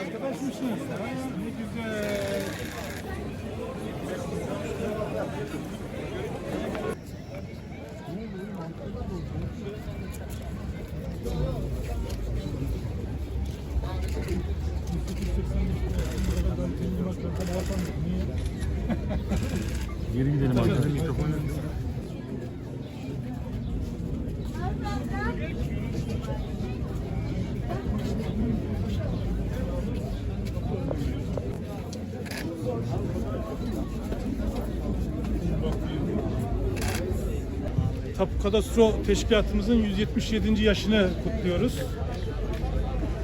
Arkadaş mısınız? Ne güzel. Geri gidelim arkadaşlar. Mikrofon Tapu Kadastro Teşkilatımızın 177. yaşını kutluyoruz.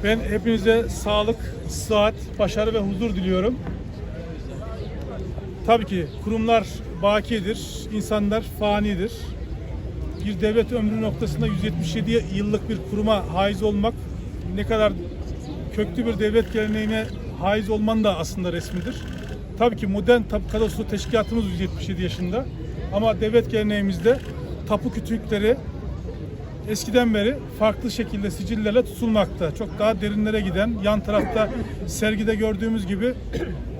Ben hepinize sağlık, sıhhat, başarı ve huzur diliyorum. Tabii ki kurumlar bakidir, insanlar fanidir. Bir devlet ömrü noktasında 177 yıllık bir kuruma haiz olmak ne kadar köklü bir devlet geleneğine haiz olman da aslında resmidir. Tabii ki modern tapu kadastro teşkilatımız 177 yaşında. Ama devlet geleneğimizde tapu kütükleri eskiden beri farklı şekilde sicillerle tutulmakta. Çok daha derinlere giden, yan tarafta sergide gördüğümüz gibi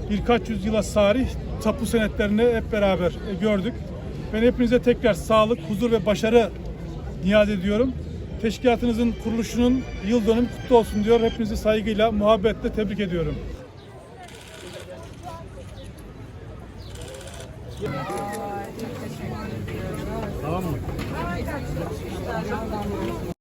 birkaç yüzyıla sarih tapu senetlerini hep beraber gördük. Ben hepinize tekrar sağlık, huzur ve başarı niyaz ediyorum. Teşkilatınızın kuruluşunun yıl dönümü kutlu olsun diyor. Hepinizi saygıyla, muhabbetle tebrik ediyorum. Tamam mı? どうも。